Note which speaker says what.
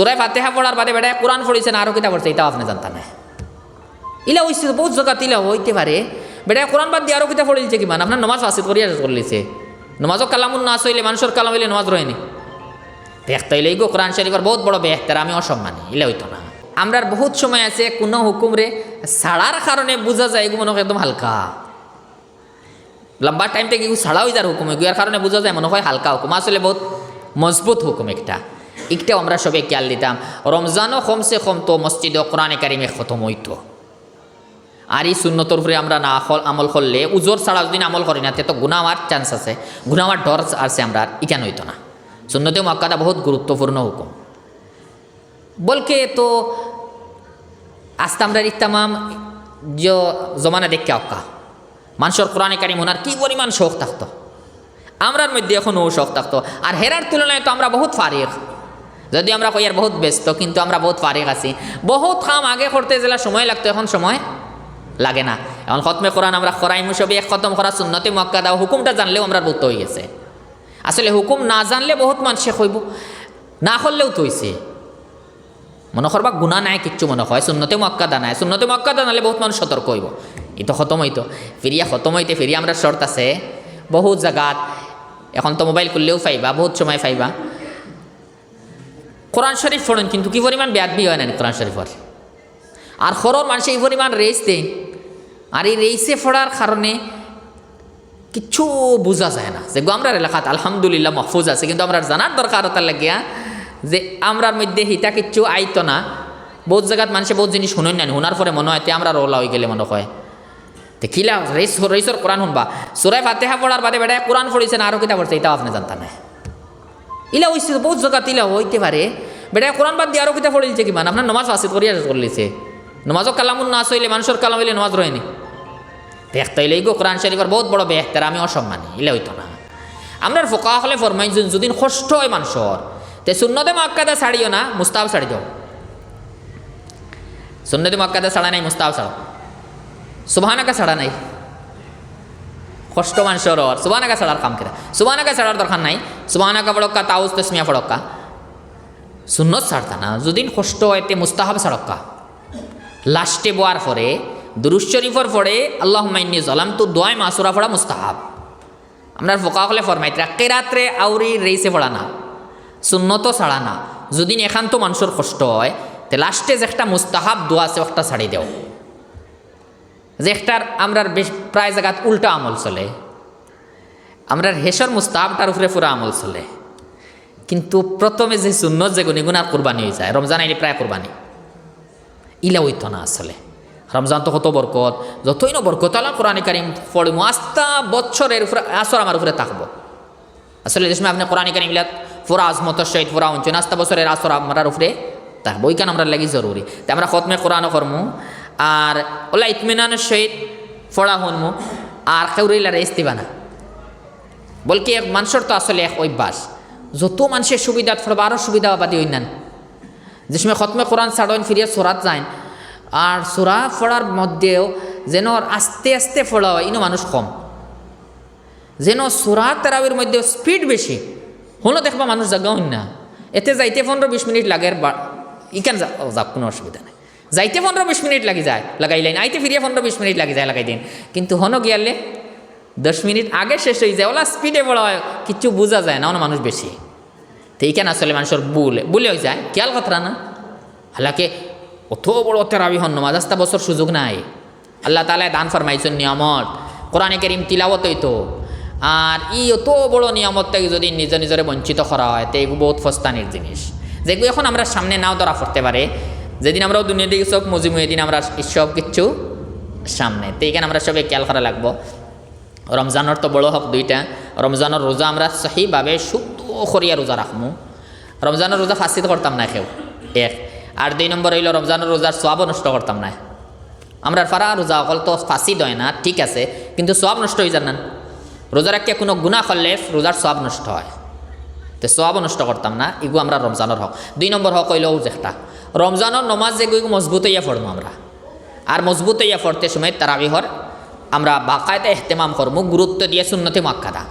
Speaker 1: সুরাই ফাতেহা পড়ার বাদে বেড়ায় কোরআন পড়েছে না আরও কিতা পড়ছে, এটাও আপনি জানতেন না। ইলা হইছে বহুত জায়গা ইলা হইতে পারে। বেটা কোরআন বাদ দিয়ে আরও কিতা পড়িলছে কিমান আপনার নমাজ ফাঁসিদ করিয়া করলিছে। নমাজও কালামুন না হইলে, মানুষের কালাম হইলে নমাজ রহেনি দেখতে হইলে গো, কোরআন শরীফের বহুত বড় বেহতার আমি অসম্মানী, ইলে হইতো না। আমরার বহুত সময় আছে, কোনো হুকুমরে ছাড়ার কারণে বোঝা যায় মনে হয় একদম হালকা। লম্বা টাইম থেকে ছাড়া হয়ে যার হুকুম এগুয়ার কারণে বোঝা যায় মনে হয় হালকা হুকুম। আসলে বহুত মজবুত হুকুম একটা। একটাও আমরা সবে খেয়াল দিতাম। রমজানও কমসে কম তো মসজিদ কোরআনে কারিমে খতম হইতো। আর এই শূন্যতর উপরে আমরা না হল- আমল করলে, উজোর ছাড়া যদি আমল করি না, তে তো গুণা হওয়ার চান্স আছে। গুণা হওয়ার ডর আছে আমরা, ইকান হইতো না। সুন্নতে মক্কাদা বহুত গুরুত্বপূর্ণ হুকুম। বলকে তো আস্তে আমরা ইতামাম যে জমানা দেখে অক্কা মানুষের কোরআনে কারিম ওনার কি পরিমাণ শখ থাকতো। আমরার মধ্যে এখনও শখ থাকতো। আর হেরার তুলনায় তো আমরা বহুত ফারিক। যদি আমরা কই আর বহুত ব্যস্ত, কিন্তু আমরা বহুত ফারিক আছি। বহুত কাম আগে করতে গেলে সময় লাগতো, এখন সময় লাগে না। এখন খতমে কোরআন আমরা খরাই মুসবি, এক খতম করা সুন্নতি মক্কা দাও হুকুমটা জানলেও আমরা বহুত হয়ে গেছে। আসলে হুকুম না জানলে বহুত মানুষে কইব না করলেও তো হইছে। মনে করবা গুণা নাই, কিচ্ছু মনে হয়। শূন্যতে মক্কাদা নাই। শূন্যতে মক্কাদা নালে বহুত মানুষ সতর্ক হইব। ই তো খতম হইতো, ফিরিয়া খতম হইতে ফিরিয়া আমরা শর্ত আছে। বহুত জায়গাত এখন তো মোবাইল করলেও পাইবা বহুত সময় পাইবা কোরআন শরীফ পড়েন, কিন্তু কি পরিমাণ ব্যাধবি হয় না কোরআন শরীফর আর খরর মানুষ এই পরিমাণ রেস দেয়, আর এই রেসে পড়ার কারণে কিচ্ছু বোঝা যায় না। যে আমরা এলাকাত আলহামদুলিল্লাহ মহফুজ আছে, কিন্তু আমরা জানার দরকার তার লাগিয়া যে আমরার মধ্যে হিতা কিচ্ছু আইতো না। বহুত জায়গাত মানুষে বহুত জিনিস শুনেন না শোনার পরে মনে হয় তে আমরা রোলা হয়ে গেলে মনে হয়। দেখিলা রেস রেসর কোরআন শুনবা? সুরাই ফাতেহা পড়ার বাদে বেড়ায় কোরআন পড়েছে না আরও কিতা পড়ছে এটাও আপনি জানতা না ইলা হইছে বহুত জায়গাত ইলা হইতে পারে। বেড়ায় কোরআন বাদ দিয়ে আরও কিতা পড়িলছে কিমান? আপনার নমাজ ফাসিদ করিয়া করলিছে নমাজও কালামুন না হইলে মানুষের কালাম হইলে নমাজ রহেনি দেখতে হইলে গো, কোরআন শরীফের বহুত বড় বেহতার আমি অসম্মানী, ইলে হইতো না। আমরা ফোকা হলে ফরমাই যদি কষ্ট হয় মানুষের, তে শূন্যতে মক্কাদা ছাড়িও না মুস্তাব ছাড়ি দাও। শূন্যতে মক্কাদা ছাড়া নাই মুস্তাব ছাড়ো সুবাহানাকা ছাড়া নাই। কষ্ট মানুষের ওর সুবাহানাকা ছাড়ার কাম কেরা সুবাহানাকা ছাড়ার দরকার নাই। সুবাহানাকা পড়ক্কা তাউস তসমিয়া পড়ক্কা সুন্নত ছাড়তা না? যদি কষ্ট হয়, তে মুস্তাহাব ছাড়ক্কা লাস্টে বোয়ার পরে দুরুজ শরীফর পরে আল্লাহ মাইনি জলাম তো দোয়াই মাসুরা পড়া মুস্তাহাব। আমরা ফোকা হলে ফরমাইতরা কেরাত্রে আউরি রেইসে পড়া না। সুন্নত ছাড়া না? যদি একান্ত মানুষের কষ্ট হয়, তে লাস্টে যে একটা মুস্তাহাব দোয়া আছে একটা ছাড়ি দেও। যে একটার আমরার বেশ প্রায় জায়গাত উল্টা আমল চলে, আমরার হেসর মুস্তাহাবটার উপরে পুরো আমল চলে। কিন্তু প্রথমে যে সুন্নত যে গুণিগুণার কোরবানি হয়ে যায়, রমজান আইলে প্রায় কোরবানি। ইলা হইতো না আসলে। রমজান তো কত বরকত। যতই না বরকত আলা কোরআনে কারিম পড়িম আস্তা বছরের উপরে, আসর আমার উপরে থাকব। আসলে যে সময় আপনি কোরআনে কারিম ইলাত পুরা আজমতর সহিত পুরা অঞ্চল আস্তা বছরের আসর আমার উপরে থাকব। ওইখান আমরা লাগি জরুরি। তাই আমরা খতমে কোরআনও করমু। আর ওলা ইতমিনানের সহিত পড়া হনমু আর কেউরিলা রেস্ট দিবা না বলকি এক মানুষের তো আসলে এক অভ্যাস। যত মানুষের সুবিধা ফোড়বা আরও সুবিধাবাদী হইনান যে সময় খতমে কোরআন ছাড়েন ফিরিয়ে সোরাত যায় আর সোরা ফোড়ার মধ্যেও যেন আস্তে আস্তে ফোড়া হয়, ইনো মানুষ কম। যেন সোরা তেরাবির মধ্যে স্পিড বেশি হলো দেখবা মানুষ জাগা হইন না এতে যাইতে পনেরো বিশ মিনিট লাগে ইকান যা কোনো অসুবিধা নেই। যাইতে পনেরো বিশ মিনিট লাগি যায়, লাগাইলেন। আইতে ফিরিয়ে পনেরো বিশ মিনিট লাগি যায়, লাগাই দিন। কিন্তু হনো গিয়ালে, দশ মিনিট আগে শেষ হয়ে যায়, ওলা স্পিডে বড় হয় কিচ্ছু বোঝা যায় না, অন্য মানুষ বেশি। তো এইখানে আসলে মানুষের বুলে বুলে হয়ে যায়, খেয়াল কথা না? হালাকে অত বড় তেরাবি হন নমাজ আস্তা বছর সুযোগ নাই। আল্লাহ তালায় দান ফরমাইছেন নিয়ামত। কোরআনে কেরিম তিলাবত হইতো। আর ই অত বড় নিয়ামত থেকে যদি নিজে নিজরে বঞ্চিত করা হয়, তো এগুলো বহুত ফস্তানির জিনিস। যেগুলো এখন আমরা সামনে নাও ধরা পড়তে পারে যেদিন আমরা দুনিয়া দিকে সব মজিমু, এদিন আমরা সব কিচ্ছু সামনে। তো এইখানে আমরা সবাই খেয়াল করা লাগবো। রমজানের তো বড় হক দুইটা। রমজানের রোজা আমরা সহিভাবে শুদ্ধ করিয়া রোজা রাখমু রমজানের রোজা ফাঁসিতে করতাম না কেউ এক। আর দুই নম্বর হইল রমজানের রোজার সব নষ্ট করতাম না আমরা ফারা রোজা অকল তো ফাঁসি দেয় না, ঠিক আছে, কিন্তু সব নষ্ট হয়ে যান না। রোজা রাখিয়া কোনো গুণা করলে রোজার সব নষ্ট হয়। তো সব নষ্ট করতাম না এগু আমরা রমজানের হক। দুই নম্বর হক হইল একটা রমজানের নমাজ যেগুলো মজবুত হইয়া পড়ব আমরা। আর মজবুত হইয়া পড়তে সময় তারাবিহর আমরা বাকায়দা এহতেমাম করব গুরুত্ব দিয়ে শূন্যতে মাক্কাদা